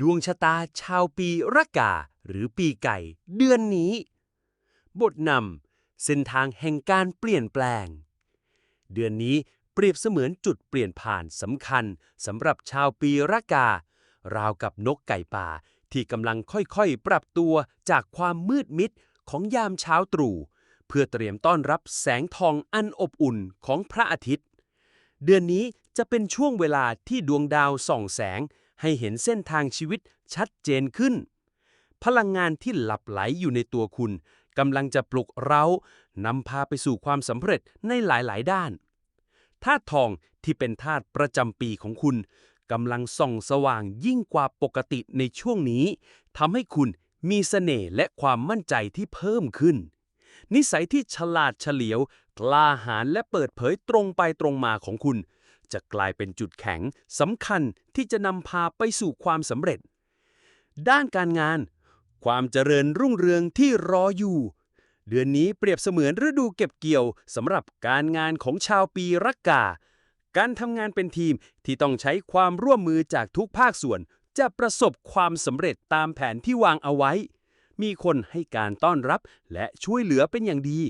ดวงชะตาชาวปีระกาหรือปีไก่ เดือนนี้ บทนำเส้นทางแห่งการเปลี่ยนแปลง เดือนนี้เปรียบเสมือนจุดเปลี่ยนผ่านสำคัญสำหรับชาวปีระกา ราวกับนกไก่ป่าที่กำลังค่อยๆ ปรับตัวจากความมืดมิดของยามเช้าตรู่เพื่อเตรียมต้อนรับแสงทองอันอบอุ่นของพระอาทิตย์ เดือนนี้จะเป็นช่วงเวลาที่ดวงดาวส่องแสง ให้เห็นเส้นทางชีวิตชัดเจนขึ้น พลังงานที่หลับไหลอยู่ในตัวคุณกำลังจะปลุกเร้านำพาไปสู่ความสำเร็จในหลาย ๆ ด้านธาตุทองที่เป็นธาตุประจำปีของคุณกำลังส่องสว่างยิ่งกว่าปกติในช่วงนี้ทำให้คุณมีเสน่ห์และความมั่นใจที่เพิ่มขึ้น นิสัยที่ฉลาดเฉลียว กล้าหาญและเปิดเผยตรงไปตรงมาของคุณ จะกลายเป็นจุดแข็งสำคัญที่จะนำพาไปสู่ความสำเร็จ ด้านการงาน ความเจริญรุ่งเรืองที่รออยู่ เดือนนี้เปรียบเสมือนฤดูเก็บเกี่ยวสำหรับการงานของชาวปีรักกา การทำงานเป็นทีมที่ต้องใช้ความร่วมมือจากทุกภาคส่วน จะประสบความสำเร็จตามแผนที่วางเอาไว้ มีคนให้การต้อนรับและช่วยเหลือเป็นอย่างดี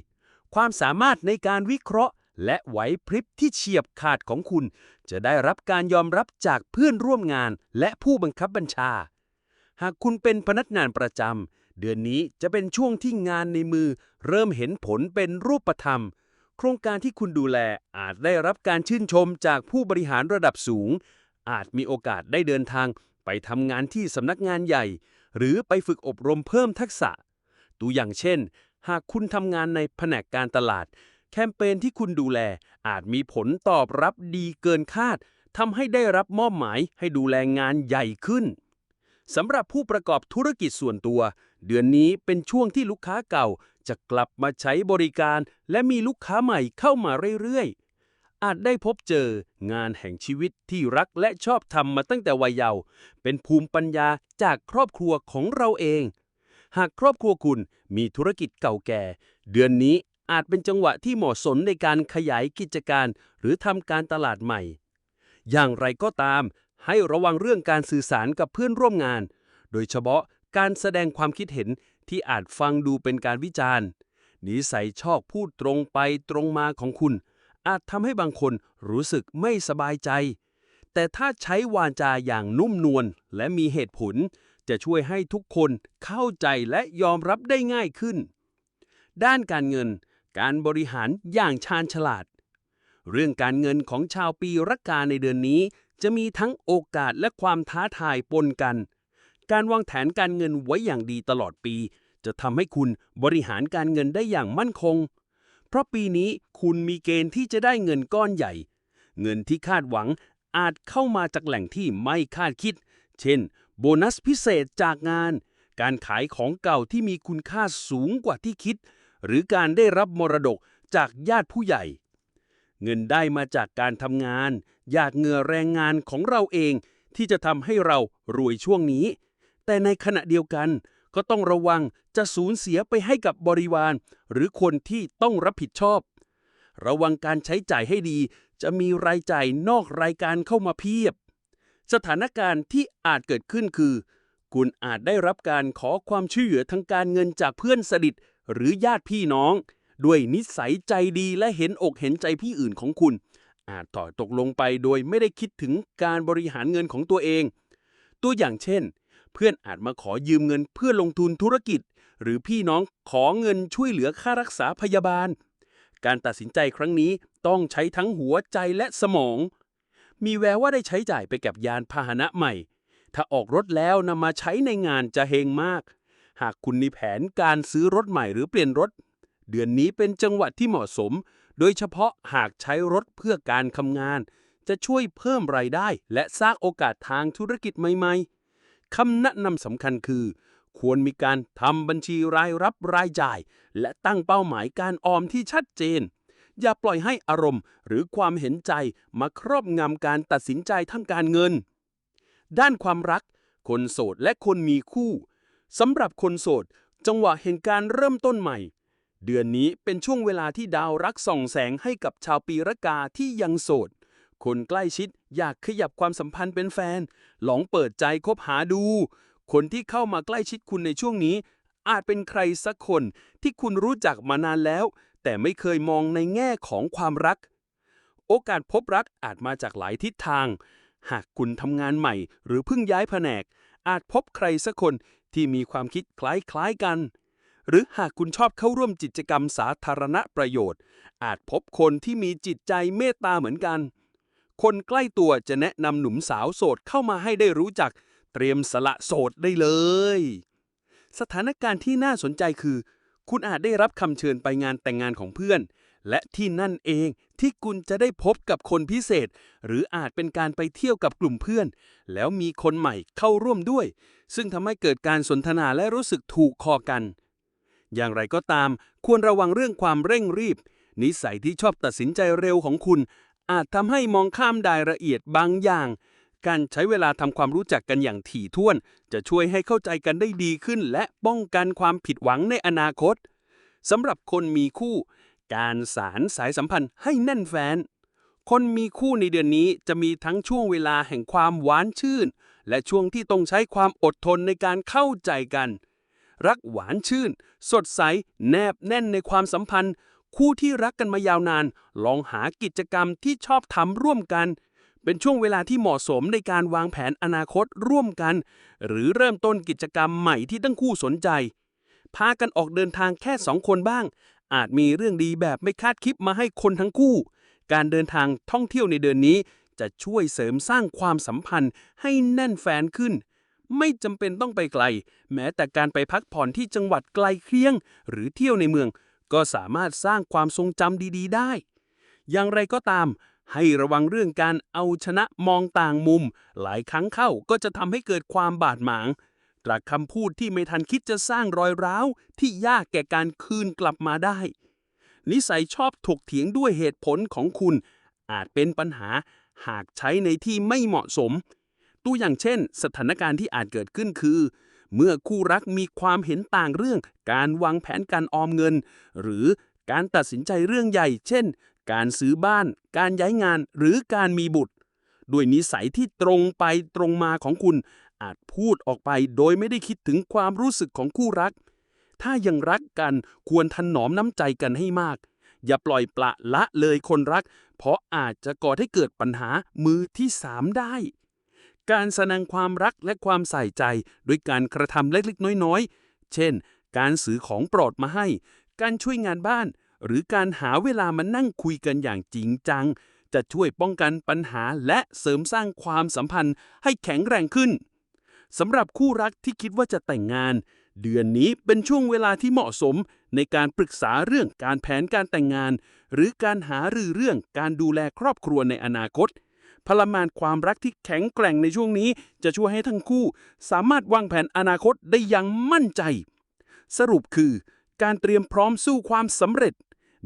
ความสามารถในการวิเคราะห์ และไหวพริบที่เฉียบขาดของคุณ จะได้รับการยอมรับจากเพื่อนร่วมงาน และผู้บังคับบัญชา หากคุณเป็นพนักงานประจำเดือนนี้จะเป็นช่วงที่งานในมือ เริ่มเห็นผลเป็นรูปธรรม โครงการที่คุณดูแลอาจได้รับการชื่นชมจากผู้บริหารระดับสูง อาจมีโอกาสได้เดินทางไปทำงานที่สำนักงานใหญ่ หรือไปฝึกอบรมเพิ่มทักษะ ตัวอย่างเช่น หากคุณทำงานในแผนกการตลาด แคมเปญที่คุณดูแล อาจมีผลตอบรับดีเกินคาดทำให้ได้รับมอบหมายให้ดูแลงานใหญ่ขึ้นสำหรับผู้ประกอบธุรกิจส่วนตัว เดือนนี้เป็นช่วงที่ลูกค้าเก่า จะกลับมาใช้บริการ และมีลูกค้าใหม่เข้ามาเรื่อยๆ อาจได้พบเจองานแห่งชีวิตที่รักและชอบทำมาตั้งแต่วัยเยาว์เป็นภูมิปัญญาจากครอบครัวของเราเอง หากครอบครัวคุณมีธุรกิจเก่าแก่ เดือนนี้ อาจเป็นจังหวะที่เหมาะสมในการขยายกิจการ หรือทำการตลาดใหม่ อย่างไรก็ตาม ให้ระวังเรื่องการสื่อสารกับเพื่อนร่วมงาน โดยเฉพาะการแสดงความคิดเห็นที่อาจฟังดูเป็นการวิจารณ์ นิสัยชอบพูดตรงไปตรงมาของคุณ อาจทำให้บางคนรู้สึกไม่สบายใจ แต่ถ้าใช้วาจาอย่างนุ่มนวลและมีเหตุผล จะช่วยให้ทุกคนเข้าใจและยอมรับได้ง่ายขึ้น ด้านการเงิน การบริหารอย่างชาญฉลาด เรื่องการเงินของชาวปีรักกาในเดือนนี้ จะมีทั้งโอกาสและความท้าทายปนกัน การวางแผนการเงินไว้อย่างดีตลอดปี จะทำให้คุณบริหารการเงินได้อย่างมั่นคง เพราะปีนี้คุณมีเกณฑ์ที่จะได้เงินก้อนใหญ่ เงินที่คาดหวังอาจเข้ามาจากแหล่งที่ไม่คาดคิด เช่น โบนัสพิเศษจากงาน การขายของเก่าที่มีคุณค่าสูงกว่าที่คิด หรือการได้รับมรดกจากญาติผู้ใหญ่ เงินได้มาจากการทำงานหยาดเหงื่อแรงงานของเราเองที่จะทำให้เรารวยช่วงนี้ แต่ในขณะเดียวกันก็ต้องระวังจะสูญเสียไปให้กับบริวาร หรือคนที่ต้องรับผิดชอบ ระวังการใช้จ่ายให้ดี จะมีรายจ่ายนอกรายการเข้ามาเพียบ สถานการณ์ที่อาจเกิดขึ้นคือ คุณอาจได้รับการขอความช่วยเหลือทางการเงินจากเพื่อนสนิท หรือญาติพี่น้อง ด้วยนิสัยใจดีและเห็นอกเห็นใจพี่อื่นของคุณ อาจต่อตกลงไปโดยไม่ได้คิดถึงการบริหารเงินของตัวเอง ตัวอย่างเช่น เพื่อนอาจมาขอยืมเงินเพื่อลงทุนธุรกิจ หรือพี่น้องขอเงินช่วยเหลือค่ารักษาพยาบาล การตัดสินใจครั้งนี้ต้องใช้ทั้งหัวใจและสมอง มีแววว่าได้ใช้จ่ายไปกับยานพาหนะใหม่ ถ้าออกรถแล้วนำมาใช้ในงานจะเฮงมาก หากคุณมีแผนการซื้อรถใหม่หรือเปลี่ยนรถ เดือนนี้เป็นจังหวะที่เหมาะสม โดยเฉพาะหากใช้รถเพื่อการทำงาน จะช่วยเพิ่มรายได้ และสร้างโอกาสทางธุรกิจใหม่ๆคำแนะนำสำคัญคือ ควรมีการทำบัญชีรายรับรายจ่าย และตั้งเป้าหมายการออมที่ชัดเจน อย่าปล่อยให้อารมณ์ หรือความเห็นใจมาครอบงำการตัดสินใจทางการเงิน ด้านความรัก คนโสดและคนมีคู่ สำหรับคนโสด จังหวะแห่งการเริ่มต้นใหม่ เดือนนี้เป็นช่วงเวลาที่ดาวรักส่องแสงให้กับชาวปีรากาที่ยังโสด คนใกล้ชิดอยากขยับความสัมพันธ์เป็นแฟนลองเปิดใจคบหาดู คนที่เข้ามาใกล้ชิดคุณในช่วงนี้ อาจเป็นใครสักคนที่คุณรู้จักมานานแล้ว แต่ไม่เคยมองในแง่ของความรัก โอกาสพบรักอาจมาจากหลายทิศทาง หากคุณทำงานใหม่ หรือเพิ่งย้ายแผนกอาจพบใครสักคน ที่มีความคิดคล้ายๆกัน หรือหากคุณชอบเข้าร่วมกิจกรรมสาธารณประโยชน์ อาจพบคนที่มีจิตใจเมตตาเหมือนกัน คนใกล้ตัวจะแนะนำหนุ่มสาวโสดเข้ามาให้ได้รู้จัก เตรียมสละโสดได้เลย สถานการณ์ที่น่าสนใจคือ คุณอาจได้รับคำเชิญไปงานแต่งงานของเพื่อน และที่นั่นเองที่คุณจะได้พบกับคนพิเศษ หรืออาจเป็นการไปเที่ยวกับกลุ่มเพื่อน แล้วมีคนใหม่เข้าร่วมด้วย ซึ่งทำให้เกิดการสนทนาและรู้สึกถูกคอกัน อย่างไรก็ตาม ควรระวังเรื่องความเร่งรีบ นิสัยที่ชอบตัดสินใจเร็วของคุณ อาจทำให้มองข้ามรายละเอียดบางอย่าง การใช้เวลาทำความรู้จักกันอย่างถี่ถ้วน จะช่วยให้เข้าใจกันได้ดีขึ้น และป้องกันความผิดหวังในอนาคตสำหรับคนมีคู่ การสารสายสัมพันธ์ให้แน่นแฟน คนมีคู่ในเดือนนี้จะมีทั้งช่วงเวลาแห่งความหวานชื่น และช่วงที่ต้องใช้ความอดทนในการเข้าใจกัน รักหวานชื่น สดใส แนบแน่นในความสัมพันธ์ คู่ที่รักกันมายาวนาน ลองหากิจกรรมที่ชอบทำร่วมกัน เป็นช่วงเวลาที่เหมาะสมในการวางแผนอนาคตร่วมกัน หรือเริ่มต้นกิจกรรมใหม่ที่ทั้งคู่สนใจพากันออกเดินทางแค่สองคนบ้าง อาจมีเรื่องดีแบบไม่คาดคิดมาให้คนทั้งคู่ การเดินทางท่องเที่ยวในเดือนนี้ จะช่วยเสริมสร้างความสัมพันธ์ให้แน่นแฟนขึ้น ไม่จำเป็นต้องไปไกล แม้แต่การไปพักผ่อนที่จังหวัดไกลเคียง หรือเที่ยวในเมือง ก็สามารถสร้างความทรงจำดี ๆ ได้ อย่างไรก็ตาม ให้ระวังเรื่องการเอาชนะมองต่างมุม หลายครั้งเข้าก็จะทำให้เกิดความบาดหมาง ตรักคำพูดที่ไม่ทันคิดจะสร้างรอยร้าวที่ยากแก่การคืนกลับมาได้ นิสัยชอบถกเถียงด้วยเหตุผลของคุณ อาจเป็นปัญหาหากใช้ในที่ไม่เหมาะสม ตัวอย่างเช่น สถานการณ์ที่อาจเกิดขึ้นคือ เมื่อคู่รักมีความเห็นต่างเรื่อง การวางแผนการออมเงิน หรือการตัดสินใจเรื่องใหญ่ เช่น การซื้อบ้าน การย้ายงาน หรือการมีบุตร ด้วยนิสัยที่ตรงไปตรงมาของคุณ อาจพูดออกไปโดยไม่ได้คิดถึงความรู้สึกของคู่รัก ถ้ายังรักกันควรถนอมน้ำใจกันให้มาก อย่าปล่อยปละละเลยคนรัก เพราะอาจจะก่อให้เกิดปัญหามือที่สามได้ การแสดงความรักและความใส่ใจด้วยการกระทำเล็กๆ น้อยๆ เช่น การซื้อของโปรดมาให้ การช่วยงานบ้าน หรือการหาเวลามานั่งคุยกันอย่างจริงจังจะช่วยป้องกันปัญหาและเสริมสร้างความสัมพันธ์ให้แข็งแรงขึ้น สำหรับคู่รักที่คิดว่าจะแต่งงาน เดือนนี้เป็นช่วงเวลาที่เหมาะสมในการปรึกษาเรื่องการแผนการแต่งงาน หรือการหารือเรื่องการดูแลครอบครัวในอนาคต พลังงานความรักที่แข็งแกร่งในช่วงนี้ จะช่วยให้ทั้งคู่ สามารถวางแผนอนาคตได้อย่างมั่นใจ สรุปคือ การเตรียมพร้อมสู้ความสำเร็จ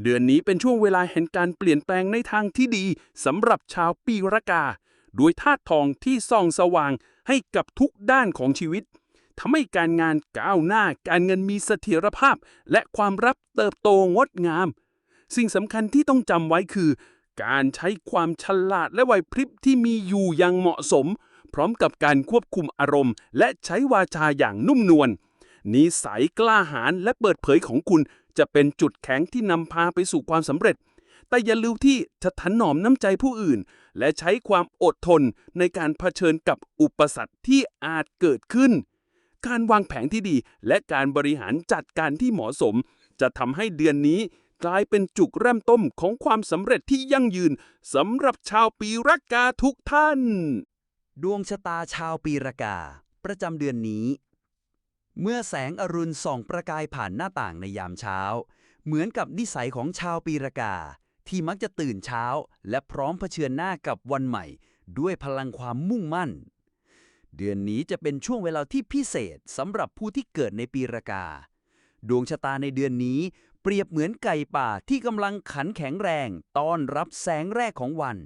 เดือนนี้เป็นช่วงเวลาแห่งการเปลี่ยนแปลงในทางที่ดีสำหรับชาวปีรากา ด้วยธาตุทองที่ส่องสว่างให้กับทุกด้านของชีวิตทำให้การงานก้าวหน้าการเงินมีเสถียรภาพ และความรับเติบโตงดงาม สิ่งสำคัญที่ต้องจำไว้คือ การใช้ความฉลาดและไหวพริบที่มีอยู่อย่างเหมาะสม พร้อมกับการควบคุมอารมณ์ และใช้วาจาอย่างนุ่มนวลนิสัยกล้าหาญและเปิดเผยของคุณจะเป็นจุดแข็งที่นำพาไปสู่ความสำเร็จ แต่อย่าลืมที่จะถนอมน้ำใจผู้อื่น และใช้ความอดทนในการเผชิญกับอุปสรรคที่อาจเกิดขึ้น การวางแผนที่ดีและการบริหารจัดการที่เหมาะสม จะทำให้เดือนนี้กลายเป็นจุดเริ่มต้นของความสำเร็จที่ยั่งยืนสำหรับชาวปีรักกาทุกท่าน ดวงชะตาชาวปีรากา ประจำเดือนนี้ เมื่อแสงอรุณส่องประกายผ่านหน้าต่างในยามเช้า เหมือนกับนิสัยของชาวปีรากา ที่มักจะตื่นเช้า และพร้อมเผชิญหน้ากับวันใหม่ ด้วยพลังความมุ่งมั่น เดือนนี้จะเป็นช่วงเวลาที่พิเศษสำหรับผู้ที่เกิดในปีรากา ดวงชะตาในเดือนนี้เปรียบเหมือนไก่ป่าที่กำลังขันแข็งแรงต้อนรับแสงแรกของวัน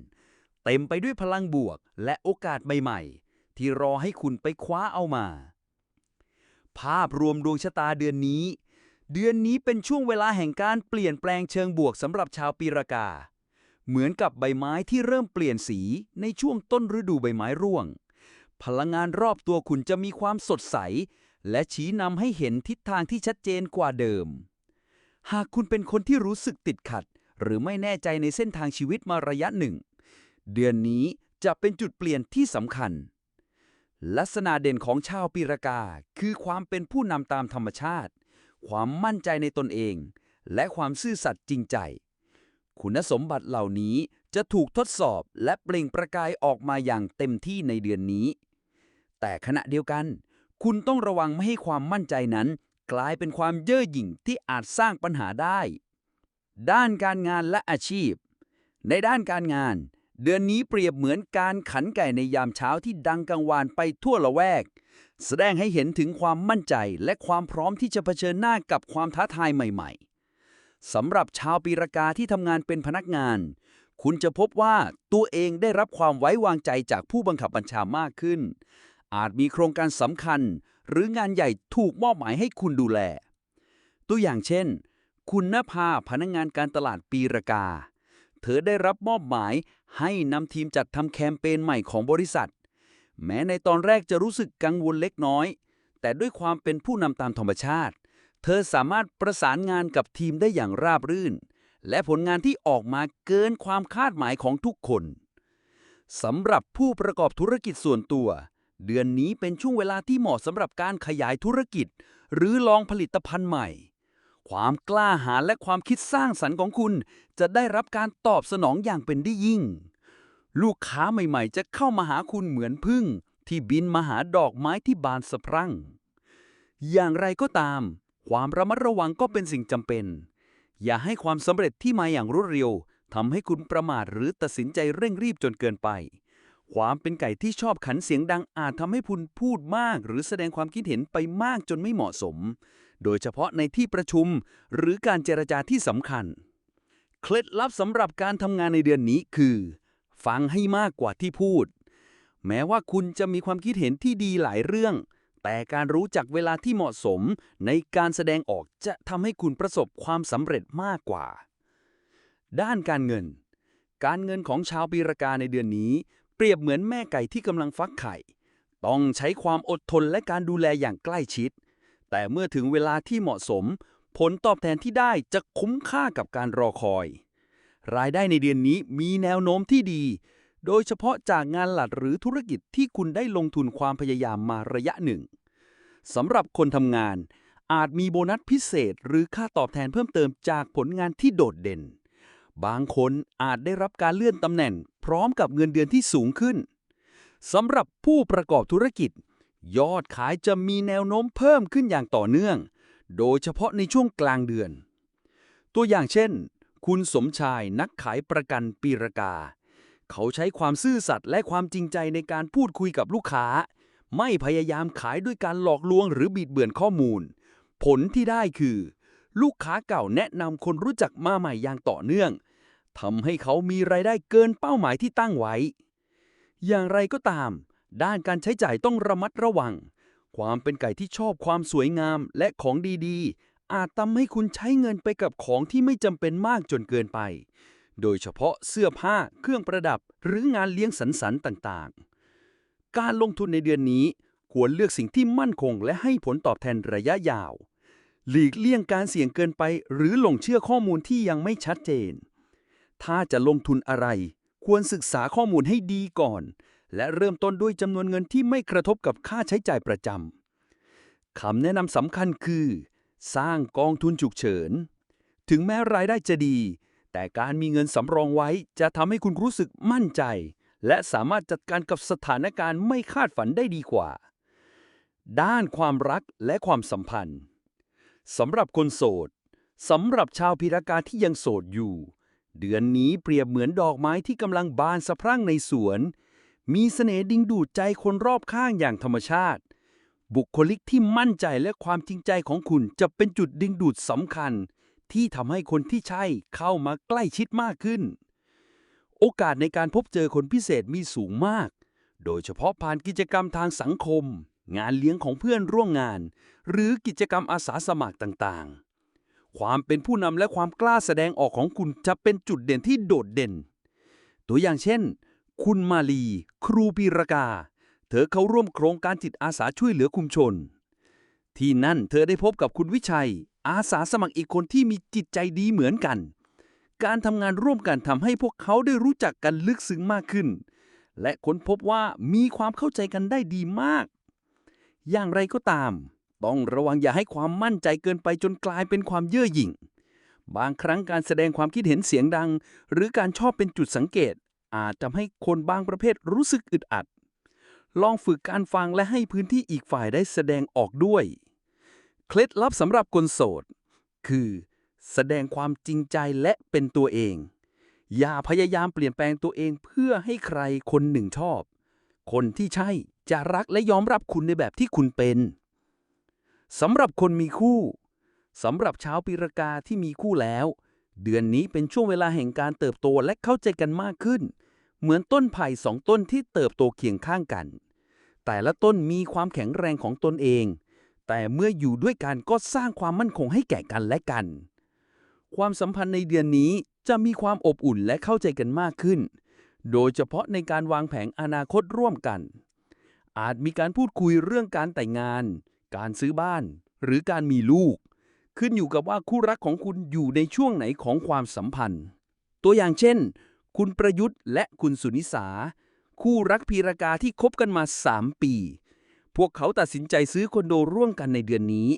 เต็มไปด้วยพลังบวกและโอกาสใหม่ๆ ที่รอให้คุณไปคว้าเอามา ภาพรวมดวงชะตาเดือนนี้ เดือนนี้เป็นช่วงเวลาแห่งการเปลี่ยนแปลงเชิงบวกสำหรับชาวปีรากา เหมือนกับใบไม้ที่เริ่มเปลี่ยนสีในช่วงต้นฤดูใบไม้ร่วง พลังงานรอบตัวคุณจะมีความสดใส และชี้นำให้เห็นทิศทางที่ชัดเจนกว่าเดิม หากคุณเป็นคนที่รู้สึกติดขัด หรือไม่แน่ใจในเส้นทางชีวิตมาระยะหนึ่ง เดือนนี้จะเป็นจุดเปลี่ยนที่สำคัญ ลักษณะเด่นของชาวปีรากาคือความเป็นผู้นำตามธรรมชาติ ความมั่นใจในตนเอง และความซื่อสัตย์จริงใจ คุณสมบัติเหล่านี้จะถูกทดสอบและเปล่งประกายออกมาอย่างเต็มที่ในเดือนนี้ แต่ขณะเดียวกัน คุณต้องระวังไม่ให้ความมั่นใจนั้น กลายเป็นความเย่อหยิ่งที่อาจสร้างปัญหาได้ ด้านการงานและอาชีพ ในด้านการงาน เดือนนี้เปรียบเหมือนการขันไก่ในยามเช้าที่ดังกังวานไปทั่วละแวก แสดงให้เห็นถึงความมั่นใจและความพร้อมที่จะเผชิญหน้ากับความท้าทายใหม่ๆสำหรับชาวปีรากาที่ทำงานเป็นพนักงาน คุณจะพบว่าตัวเองได้รับความไว้วางใจจากผู้บังคับบัญชามากขึ้น อาจมีโครงการสำคัญ หรืองานใหญ่ถูกมอบหมายให้คุณดูแล ตัวอย่างเช่น คุณนภาพนักงานการตลาดปีรากา เธอได้รับมอบหมายให้นำทีมจัดทำแคมเปญใหม่ของบริษัท แม้ในตอนแรกจะรู้สึกกังวลเล็กน้อย แต่ด้วยความเป็นผู้นำตามธรรมชาติ เธอสามารถประสานงานกับทีมได้อย่างราบรื่น และผลงานที่ออกมาเกินความคาดหมายของทุกคนสำหรับผู้ประกอบธุรกิจส่วนตัว เดือนนี้เป็นช่วงเวลาที่เหมาะสำหรับการขยายธุรกิจ หรือลองผลิตภัณฑ์ใหม่ ความกล้าหาญและความคิดสร้างสรรค์ของคุณ จะได้รับการตอบสนองอย่างเป็นได้ยิ่ง ลูกค้าใหม่ๆ จะเข้ามาหาคุณเหมือนพึ่ง ที่บินมาหาดอกไม้ที่บานสะพรั่ง อย่างไรก็ตาม ความระมัดระวังก็เป็นสิ่งจำเป็น อย่าให้ความสำเร็จที่มาอย่างรวดเร็วทำให้คุณประมาทหรือตัดสินใจเร่งรีบจนเกินไป ความเป็นไก่ที่ชอบขันเสียงดังอาจทำให้คุณพูดมาก หรือแสดงความคิดเห็นไปมากจนไม่เหมาะสม โดยเฉพาะในที่ประชุมหรือการเจรจาที่สำคัญ เคล็ดลับสำหรับการทำงานในเดือนนี้คือ ฟังให้มากกว่าที่พูด แม้ว่าคุณจะมีความคิดเห็นที่ดีหลายเรื่อง แต่การรู้จักเวลาที่เหมาะสมในการแสดงออกจะทำให้คุณประสบความสำเร็จมากกว่า ด้านการเงิน การเงินของชาวปีรากาในเดือนนี้ เปรียบเหมือนแม่ไก่ที่กำลังฟักไข่ ต้องใช้ความอดทนและการดูแลอย่างใกล้ชิด แต่เมื่อถึงเวลาที่เหมาะสม ผลตอบแทนที่ได้จะคุ้มค่ากับการรอคอย รายได้ในเดือนนี้มีแนวโน้มที่ดี โดยเฉพาะจากงานหลักหรือธุรกิจที่คุณได้ลงทุนความพยายามมาระยะหนึ่งสำหรับคนทำงาน อาจมีโบนัสพิเศษ หรือค่าตอบแทนเพิ่มเติมจากผลงานที่โดดเด่น บางคนอาจได้รับการเลื่อนตำแหน่ง พร้อมกับเงินเดือนที่สูงขึ้นสำหรับผู้ประกอบธุรกิจ ยอดขายจะมีแนวโน้มเพิ่มขึ้นอย่างต่อเนื่อง โดยเฉพาะในช่วงกลางเดือน ตัวอย่างเช่น คุณสมชายนักขายประกันปีรกา เขาใช้ความซื่อสัตย์และความจริงใจในการพูดคุยกับลูกค้า ไม่พยายามขายด้วยการหลอกลวงหรือบิดเบือนข้อมูล ผลที่ได้คือ ลูกค้าเก่าแนะนำคนรู้จักมาใหม่อย่างต่อเนื่องทำให้เขามีรายได้เกินเป้าหมายที่ตั้งไว้ อย่างไรก็ตาม ด้านการใช้จ่ายต้องระมัดระวัง ความเป็นไก่ที่ชอบความสวยงามและของดีๆ อาจทำให้คุณใช้เงินไปกับของที่ไม่จำเป็นมากจนเกินไป โดยเฉพาะเสื้อผ้า เครื่องประดับ หรืองานเลี้ยงสันสันต่างๆ การลงทุนในเดือนนี้ควรเลือกสิ่งที่มั่นคง และให้ผลตอบแทนระยะยาว หลีกเลี่ยงการเสี่ยงเกินไป หรือหลงเชื่อข้อมูลที่ยังไม่ชัดเจน ถ้าจะลงทุนอะไร ควรศึกษาข้อมูลให้ดีก่อน และเริ่มต้นด้วยจำนวนเงินที่ไม่กระทบกับค่าใช้จ่ายประจำคำแนะนำสำคัญคือ สร้างกองทุนฉุกเฉิน ถึงแม้รายได้จะดี แต่การมีเงินสำรองไว้จะทำให้คุณรู้สึกมั่นใจ และสามารถจัดการกับสถานการณ์ไม่คาดฝันได้ดีกว่า ด้านความรักและความสัมพันธ์สำหรับคนโสดสำหรับชาวพิรากาที่ยังโสดอยู่ เดือนนี้เปรียบเหมือนดอกไม้ที่กำลังบานสะพรั่งในสวน มีเสน่ห์ดึงดูดใจคนรอบข้างอย่างธรรมชาติ บุคลิกที่มั่นใจและความจริงใจของคุณจะเป็นจุดดึงดูดสำคัญ ที่ทำให้คนที่ใช่เข้ามาใกล้ชิดมากขึ้น โอกาสในการพบเจอคนพิเศษมีสูงมาก โดยเฉพาะผ่านกิจกรรมทางสังคม งานเลี้ยงของเพื่อนร่วมงาน หรือกิจกรรมอาสาสมัครต่างๆ ความเป็นผู้นำและความกล้าแสดงออกของคุณจะเป็นจุดเด่นที่โดดเด่น ตัวอย่างเช่น คุณมาลี ครูปีรกา เธอเข้าร่วมโครงการจิตอาสาช่วยเหลือคุมชน ที่นั่นเธอได้พบกับคุณวิชัย อาสาสมัครอีกคนที่มีจิตใจดีเหมือนกัน การทำงานร่วมกันทำให้พวกเขาได้รู้จักกันลึกซึ้งมากขึ้น และค้นพบว่ามีความเข้าใจกันได้ดีมาก อย่างไรก็ตาม ต้องระวังอย่าให้ความมั่นใจเกินไปจนกลายเป็นความเย่อหยิ่งบางครั้งการแสดงความคิดเห็นเสียงดัง หรือการชอบเป็นจุดสังเกต อาจทำให้คนบางประเภทรู้สึกอึดอัด ลองฝึกการฟังและให้พื้นที่อีกฝ่ายได้แสดงออกด้วย เคล็ดลับสำหรับคนโสด คือ แสดงความจริงใจและเป็นตัวเอง อย่าพยายามเปลี่ยนแปลงตัวเองเพื่อให้ใครคนหนึ่งชอบ คนที่ใช่จะรักและยอมรับคุณในแบบที่คุณเป็นสำหรับคนมีคู่สำหรับชาวปีรากาที่มีคู่แล้ว เดือนนี้เป็นช่วงเวลาแห่งการเติบโตและเข้าใจกันมากขึ้น เหมือนต้นไผ่สองต้นที่เติบโตเคียงข้างกัน แต่ละต้นมีความแข็งแรงของตนเอง แต่เมื่ออยู่ด้วยกันก็สร้างความมั่นคงให้แก่กันและกัน ความสัมพันธ์ในเดือนนี้จะมีความอบอุ่นและเข้าใจกันมากขึ้น โดยเฉพาะในการวางแผนอนาคตร่วมกัน อาจมีการพูดคุยเรื่องการแต่งงาน การซื้อบ้าน หรือการมีลูก ขึ้นอยู่กับว่าคู่รักของคุณอยู่ในช่วงไหนของความสัมพันธ์ ตัวอย่างเช่น คุณประยุทธ์และคุณสุนิสา คู่รักพีรากาที่คบกันมา 3 ปี พวกเขาตัดสินใจซื้อคอนโดร่วมกันในเดือนนี้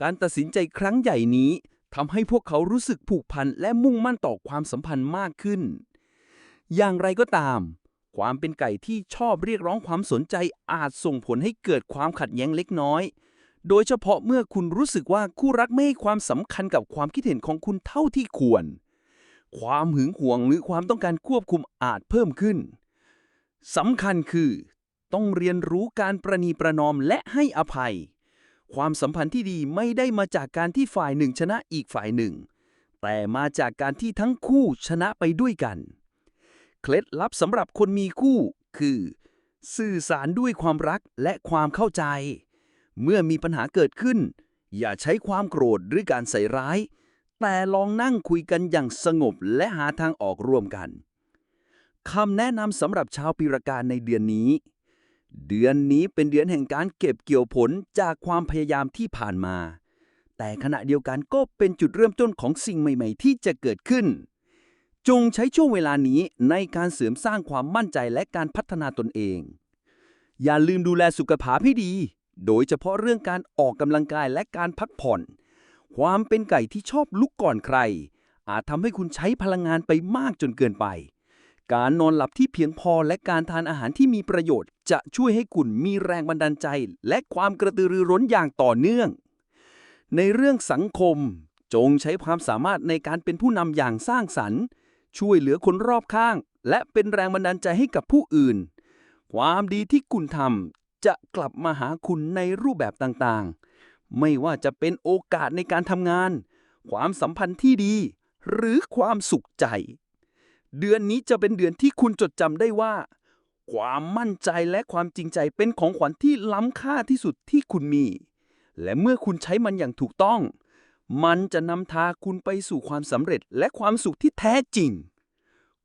การตัดสินใจครั้งใหญ่นี้ทำให้พวกเขารู้สึกผูกพันและมุ่งมั่นต่อความสัมพันธ์มากขึ้น อย่างไรก็ตาม ความเป็นไก่ที่ชอบเรียกร้องความสนใจอาจส่งผลให้เกิดความขัดแย้งเล็กน้อย โดยเฉพาะเมื่อคุณรู้สึกว่าคู่รักไม่ให้ความสำคัญกับความคิดเห็นของคุณเท่าที่ควร ความหึงหวงหรือความต้องการควบคุมอาจเพิ่มขึ้นสำคัญคือ ต้องเรียนรู้การประนีประนอมและให้อภัย ความสัมพันธ์ที่ดีไม่ได้มาจากการที่ฝ่ายหนึ่งชนะอีกฝ่ายหนึ่ง แต่มาจากการที่ทั้งคู่ชนะไปด้วยกัน เคล็ดลับสำหรับคนมีคู่คือ สื่อสารด้วยความรักและความเข้าใจ เมื่อมีปัญหาเกิดขึ้น อย่าใช้ความโกรธหรือการใส่ร้าย แต่ลองนั่งคุยกันอย่างสงบและหาทางออกร่วมกันคำแนะนำสำหรับชาวปีรากาในเดือนนี้ เดือนนี้เป็นเดือนแห่งการเก็บเกี่ยวผลจากความพยายามที่ผ่านมา แต่ขณะเดียวกันก็เป็นจุดเริ่มต้นของสิ่งใหม่ ๆ ที่จะเกิดขึ้น จงใช้ช่วงเวลานี้ในการเสริมสร้างความมั่นใจและการพัฒนาตนเอง อย่าลืมดูแลสุขภาพให้ดี โดยเฉพาะเรื่องการออกกำลังกายและการพักผ่อน ความเป็นไก่ที่ชอบลุกก่อนใคร อาจทำให้คุณใช้พลังงานไปมากจนเกินไป การนอนหลับที่เพียงพอและการทานอาหารที่มีประโยชน์ จะช่วยให้คุณมีแรงบันดาลใจ และความกระตือรือร้นอย่างต่อเนื่อง ในเรื่องสังคม จงใช้ความสามารถในการเป็นผู้นำอย่างสร้างสรรค์ ช่วยเหลือคนรอบข้าง และเป็นแรงบันดาลใจให้กับผู้อื่น ความดีที่คุณทำจะกลับมาหาคุณในรูปแบบต่างๆ ไม่ว่าจะเป็นโอกาสในการทำงาน ความสัมพันธ์ที่ดี หรือความสุขใจ เดือนนี้จะเป็นเดือนที่คุณจดจำได้ว่า ความมั่นใจและความจริงใจเป็นของขวัญที่ล้ำค่าที่สุดที่คุณมี และเมื่อคุณใช้มันอย่างถูกต้อง มันจะนำทางคุณไปสู่ความสำเร็จและความสุขที่แท้จริง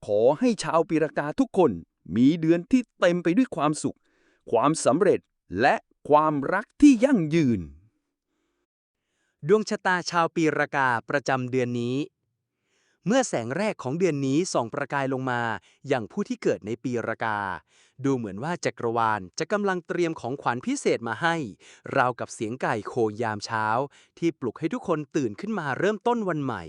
ขอให้ชาวปีรากาทุกคนมีเดือนที่เต็มไปด้วยความสุข ความสำเร็จและความรักที่ยั่งยืน ดวงชะตาชาวปีรากาประจำเดือนนี้ เมื่อแสงแรกของเดือนนี้ส่องประกายลงมา อย่างผู้ที่เกิดในปีรากา ดูเหมือนว่าจักรวาลจะกำลังเตรียมของขวัญพิเศษมาให้ ราวกับเสียงไก่โคยามเช้า ที่ปลุกให้ทุกคนตื่นขึ้นมาเริ่มต้นวันใหม่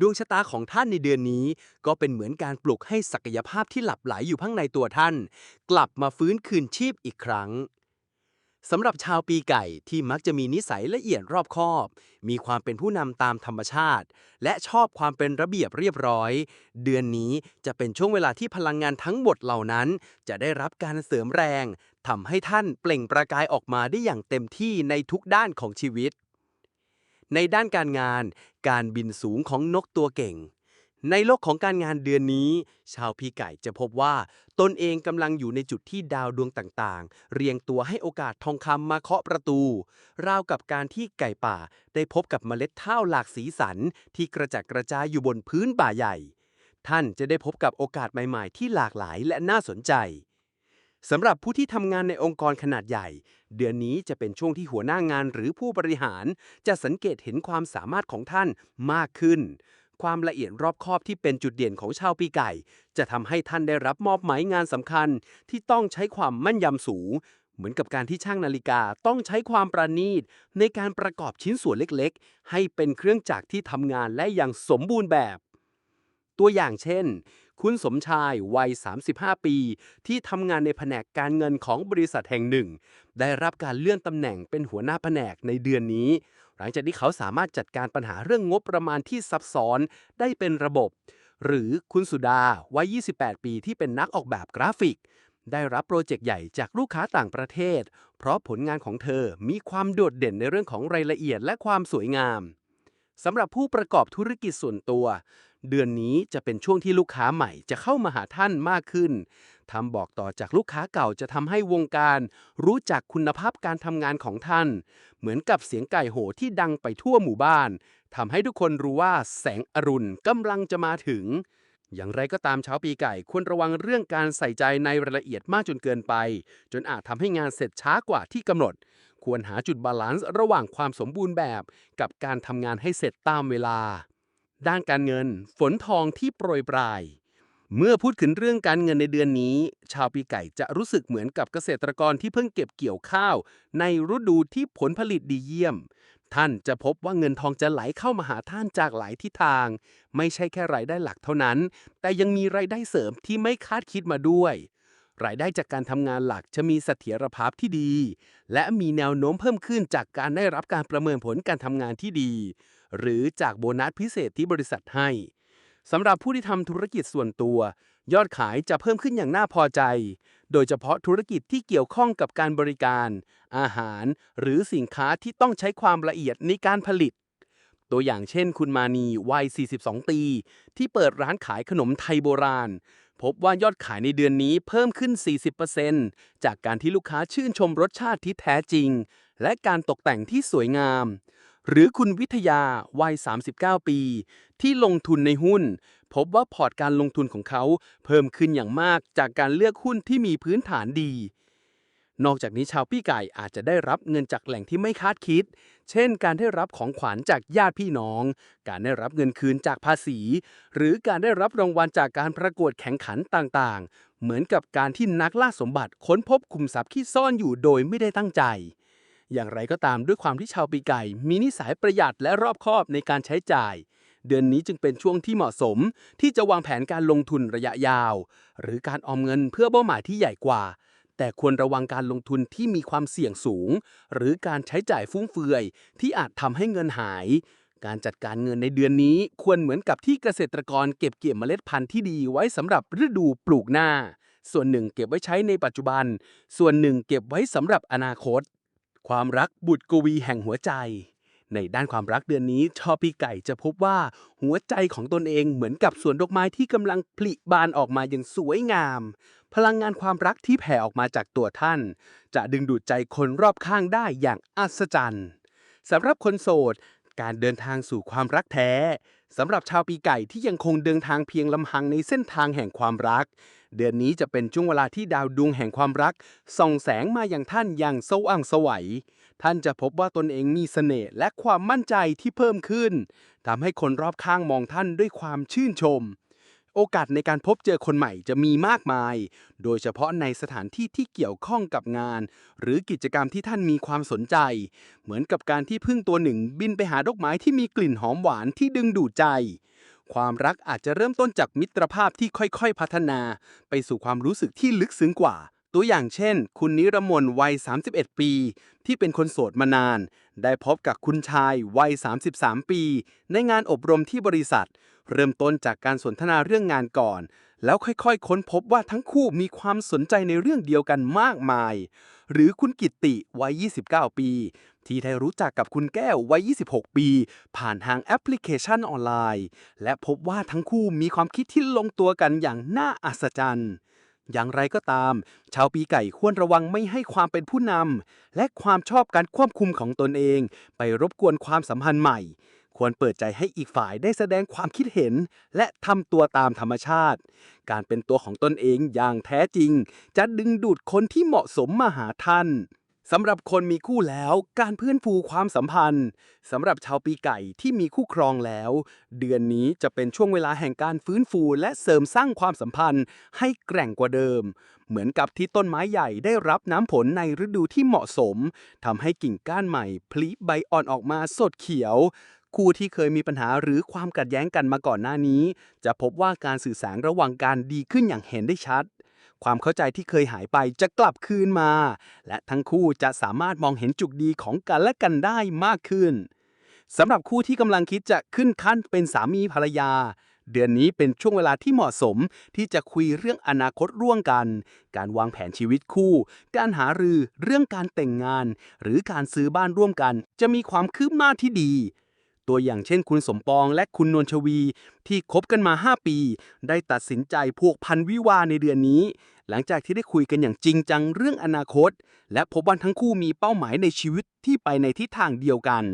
ดวงชะตาของท่านในเดือนนี้ ก็เป็นเหมือนการปลุกให้ศักยภาพที่หลับไหลอยู่ข้างในตัวท่าน กลับมาฟื้นคืนชีพอีกครั้ง สำหรับชาวปีไก่ที่มักจะมีนิสัยละเอียดรอบคอบ มีความเป็นผู้นำตามธรรมชาติ และชอบความเป็นระเบียบเรียบร้อย เดือนนี้จะเป็นช่วงเวลาที่พลังงานทั้งหมดเหล่านั้น จะได้รับการเสริมแรงทำให้ท่านเปล่งประกายออกมาได้อย่างเต็มที่ในทุกด้านของชีวิต ในด้านการงาน การบินสูงของนกตัวเก่ง ในโลกของการงานเดือนนี้ ชาวพีไก่จะพบว่า ตนเองกำลังอยู่ในจุดที่ดาวดวงต่างๆ เรียงตัวให้โอกาสทองคำมาเคาะประตู ราวกับการที่ไก่ป่าได้พบกับเมล็ดข้าวหลากสีสัน ที่กระจัดกระจายอยู่บนพื้นป่าใหญ่ ท่านจะได้พบกับโอกาสใหม่ ๆ ที่หลากหลายและน่าสนใจสำหรับผู้ที่ทำงานในองค์กรขนาดใหญ่ เดือนนี้จะเป็นช่วงที่หัวหน้างานหรือผู้บริหาร จะสังเกตเห็นความสามารถของท่านมากขึ้น ความละเอียดรอบคอบที่เป็นจุดเด่นของชาวปีไก่ จะทำให้ท่านได้รับมอบหมายงานสำคัญ ที่ต้องใช้ความมั่นยำสูง เหมือนกับการที่ช่างนาฬิกาต้องใช้ความประณีต ในการประกอบชิ้นส่วนเล็กๆ ให้เป็นเครื่องจักรที่ทำงานและอย่างสมบูรณ์แบบ ตัวอย่างเช่น คุณสมชายวัย 35 ปี ที่ทำงานในแผนกการเงินของบริษัทแห่งหนึ่ง ได้รับการเลื่อนตำแหน่งเป็นหัวหน้าแผนกในเดือนนี้ หลังจากที่เขาสามารถจัดการปัญหาเรื่องงบประมาณที่ซับซ้อนได้เป็นระบบ หรือคุณสุดาวัย 28 ปีที่เป็นนักออกแบบกราฟิก ได้รับโปรเจกต์ใหญ่จากลูกค้าต่างประเทศ เพราะผลงานของเธอมีความโดดเด่นในเรื่องของรายละเอียดและความสวยงามสำหรับผู้ประกอบธุรกิจส่วนตัว เดือนนี้จะเป็นช่วงที่ลูกค้าใหม่จะเข้ามาหาท่านมากขึ้น ทำบอกต่อจากลูกค้าเก่าจะทำให้วงการรู้จักคุณภาพการทำงานของท่าน เหมือนกับเสียงไก่โหที่ดังไปทั่วหมู่บ้านทำให้ทุกคนรู้ว่าแสงอรุณกำลังจะมาถึง อย่างไรก็ตามเช้าปีไก่ควรระวังเรื่องการใส่ใจในรายละเอียดมากจนเกินไป จนอาจทำให้งานเสร็จช้ากว่าที่กำหนด ควรหาจุดบาลานซ์ระหว่างความสมบูรณ์แบบ กับการทำงานให้เสร็จตามเวลา ด้านการเงิน ฝนทองที่โปรยปลาย เมื่อพูดถึงเรื่องการเงินในเดือนนี้ ชาวปีไก่จะรู้สึกเหมือนกับเกษตรกรที่เพิ่งเก็บเกี่ยวข้าว ในฤดูที่ผลผลิตดีเยี่ยม ท่านจะพบว่าเงินทองจะไหลเข้ามาหาท่านจากหลายทิศทาง ไม่ใช่แค่รายได้หลักเท่านั้น แต่ยังมีรายได้เสริมที่ไม่คาดคิดมาด้วย รายได้จากการทำงานหลักจะมีเสถียรภาพที่ดี และมีแนวโน้มเพิ่มขึ้นจากการได้รับการประเมินผลการทำงานที่ดี หรือจากโบนัสพิเศษที่บริษัทให้ สำหรับผู้ที่ทำธุรกิจส่วนตัว ยอดขายจะเพิ่มขึ้นอย่างน่าพอใจ โดยเฉพาะธุรกิจที่เกี่ยวข้องกับการบริการ อาหาร หรือสินค้าที่ต้องใช้ความละเอียดในการผลิต ตัวอย่างเช่น คุณมานีวัย 42 ปี ที่เปิดร้านขายขนมไทยโบราณ พบว่ายอดขายในเดือนนี้เพิ่มขึ้น 40%จากการที่ลูกค้าชื่นชมรสชาติที่แท้จริง และการตกแต่งที่สวยงาม หรือคุณวิทยาวัย 39 ปี ที่ลงทุนในหุ้น พบว่าพอร์ตการลงทุนของเขาเพิ่มขึ้นอย่างมากจากการเลือกหุ้นที่มีพื้นฐานดี นอกจากนี้ชาวปี้ไก่อาจจะได้รับเงินจากแหล่งที่ไม่คาดคิด เช่น การได้รับของขวัญจากญาติพี่น้อง การได้รับเงินคืนจากภาษี หรือการได้รับรางวัลจากการประกวดแข่งขันต่างๆ เหมือนกับการที่นักล่าสมบัติค้นพบคุมทรัพย์ที่ซ่อนอยู่โดยไม่ได้ตั้งใจ อย่างไรก็ตามด้วยความที่ชาวปีไก่มีนิสัยประหยัดและรอบคอบในการใช้จ่าย เดือนนี้จึงเป็นช่วงที่เหมาะสม ที่จะวางแผนการลงทุนระยะยาว หรือการออมเงินเพื่อเป้าหมายที่ใหญ่กว่า แต่ควรระวังการลงทุนที่มีความเสี่ยงสูง หรือการใช้จ่ายฟุ่มเฟือย ที่อาจทำให้เงินหาย การจัดการเงินในเดือนนี้ควรเหมือนกับที่เกษตรกรเก็บเกี่ยวเมล็ดพันธุ์ที่ดีไว้สำหรับฤดูปลูกหน้า ส่วนหนึ่งเก็บไว้ใช้ในปัจจุบัน ส่วนหนึ่งเก็บไว้สำหรับอนาคต ความรักบุตรกวีแห่งหัวใจ ในด้านความรักเดือนนี้ ชอปีไก่จะพบว่าหัวใจของตนเองเหมือนกับสวนดอกไม้ที่กำลังผลิบานออกมาอย่างสวยงาม พลังงานความรักที่แผ่ออกมาจากตัวท่าน จะดึงดูดใจคนรอบข้างได้อย่างอัศจรรย์สำหรับคนโสด การเดินทางสู่ความรักแท้สำหรับชาวปีไก่ที่ยังคงเดินทางเพียงลำพังในเส้นทางแห่งความรัก เดือนนี้จะเป็นช่วงเวลาที่ดาวดวงแห่งความรัก ส่องแสงมาอย่างท่านอย่างสว่างสวัยท่านจะพบว่าตนเองมีเสน่ห์และความมั่นใจที่เพิ่มขึ้นทำให้คนรอบข้างมองท่านด้วยความชื่นชม โอกาสในการพบเจอคนใหม่จะมีมากมาย โดยเฉพาะในสถานที่ที่เกี่ยวข้องกับงาน หรือกิจกรรมที่ท่านมีความสนใจ เหมือนกับการที่พึ่งตัวหนึ่งบินไปหาดอกไม้ที่มีกลิ่นหอมหวานที่ดึงดูดใจ ความรักอาจจะเริ่มต้นจากมิตรภาพที่ค่อยๆ พัฒนา ไปสู่ความรู้สึกที่ลึกซึ้งกว่า ตัวอย่างเช่น คุณนิรมนวัย 31 ปี ที่เป็นคนโสดมานาน ได้พบกับคุณชายวัย 33 ปี ในงานอบรมที่บริษัท เริ่มต้นจากการสนทนาเรื่องงานก่อน แล้วค่อยๆ ค้นพบว่าทั้งคู่มีความสนใจในเรื่องเดียวกันมากมาย หรือคุณกิตติวัย 29 ปี ที่ได้รู้จักกับคุณแก้ววัย 26 ปี ผ่านทางแอปพลิเคชันออนไลน์ และพบว่าทั้งคู่มีความคิดที่ลงตัวกันอย่างน่าอัศจรรย์ อย่างไรก็ตาม ชาวปีไก่ควรระวังไม่ให้ความเป็นผู้นำและความชอบการควบคุมของตนเอง ไปรบกวนความสัมพันธ์ใหม่ ควรเปิดใจให้อีกฝ่ายได้แสดงความคิดเห็น และทำตัวตามธรรมชาติ การเป็นตัวของตนเองอย่างแท้จริง จะดึงดูดคนที่เหมาะสมมาหาท่าน สำหรับคนมีคู่แล้ว การพื่อนฟูความสัมพันธ์สำหรับชาวปีไก่ที่มีคู่ครองแล้ว เดือนนี้จะเป็นช่วงเวลาแห่งการฟื้นฟูและเสริมสร้างความสัมพันธ์ ให้แกร่งกว่าเดิม เหมือนกับที่ต้นไม้ใหญ่ได้รับน้ำผลในฤดูที่เหมาะสมทำให้กิ่งก้านใหม่พลิใบอ่อนออกมาสดเขียวคู่ที่เคยมีปัญหาหรือความขัดแย้งกันมาก่อนหน้านี้ จะพบว่าการสื่อสารระหว่างการดีขึ้นอย่างเห็นได้ชัด ความเข้าใจที่เคยหายไปจะกลับคืนมา และทั้งคู่จะสามารถมองเห็นจุดดีของกันและกันได้มากขึ้นสำหรับคู่ที่กำลังคิดจะขึ้นขั้นเป็นสามีภรรยา เดือนนี้เป็นช่วงเวลาที่เหมาะสมที่จะคุยเรื่องอนาคตร่วมกัน การวางแผนชีวิตคู่ การหารือเรื่องการแต่งงาน หรือการซื้อบ้านร่วมกัน จะมีความคืบหน้าที่ดี ตัวอย่างเช่นคุณสมปองและคุณนวลชวี ที่คบกันมา 5 ปี ได้ตัดสินใจพวกพันวิวาในเดือนนี้ หลังจากที่ได้คุยกันอย่างจริงจังเรื่องอนาคต และพบว่าทั้งคู่มีเป้าหมายในชีวิตที่ไปในทิศทางเดียวกัน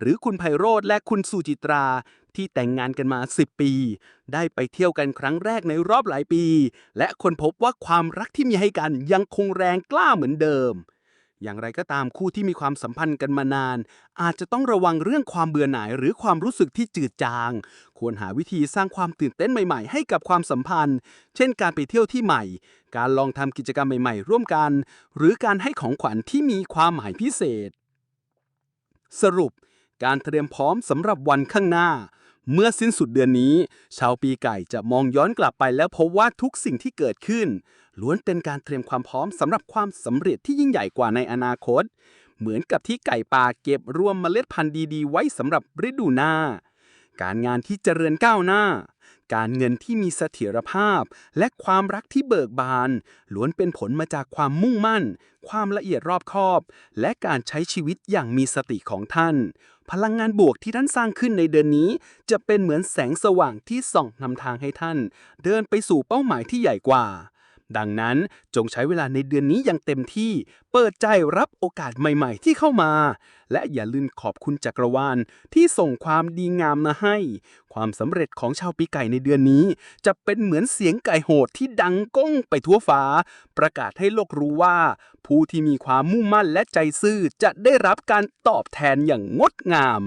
หรือคุณไพโรธและคุณสุจิตราที่แต่งงานกันมา 10 ปี ได้ไปเที่ยวกันครั้งแรกในรอบหลายปี และคนพบว่าความรักที่มีให้กันยังคงแรงกล้าเหมือนเดิม อย่างไรก็ตามคู่ที่มีความสัมพันธ์กันมานาน อาจจะต้องระวังเรื่องความเบื่อหน่ายหรือความรู้สึกที่จืดจาง ควรหาวิธีสร้างความตื่นเต้นใหม่ๆ ให้กับความสัมพันธ์ เช่นการไปเที่ยวที่ใหม่ การลองทำกิจกรรมใหม่ๆ ร่วมกัน หรือการให้ของขวัญที่มีความหมายพิเศษ สรุป การเตรียมพร้อมสำหรับวันข้างหน้า เมื่อสิ้นสุดเดือนนี้ ชาวปีไก่จะมองย้อนกลับไปแล้วพบว่าทุกสิ่งที่เกิดขึ้น ล้วนเป็นการเตรียมความพร้อมสำหรับความสำเร็จที่ยิ่งใหญ่กว่าในอนาคต เหมือนกับที่ไก่ป่าเก็บรวมเมล็ดพันธุ์ดีๆ ไว้สำหรับฤดูหน้า การงานที่เจริญก้าวหน้า การเงินที่มีเสถียรภาพ และความรักที่เบิกบาน ล้วนเป็นผลมาจากความมุ่งมั่น ความละเอียดรอบคอบ และการใช้ชีวิตอย่างมีสติของท่าน พลังงานบวกที่ท่านสร้างขึ้นในเดือนนี้ จะเป็นเหมือนแสงสว่างที่ส่องนำทางให้ท่าน เดินไปสู่เป้าหมายที่ใหญ่กว่า ดังนั้นจงใช้เวลาในเดือนนี้อย่างเต็มที่ เปิดใจรับโอกาสใหม่ๆที่เข้ามา และอย่าลืมขอบคุณจักรวาลที่ส่งความดีงามมาให้ ความสำเร็จของชาวปีไก่ในเดือนนี้ จะเป็นเหมือนเสียงไก่โหดที่ดังก้องไปทั่วฟ้า ประกาศให้โลกรู้ว่า ผู้ที่มีความมุ่งมั่นและใจซื่อจะได้รับการตอบแทนอย่างงดงาม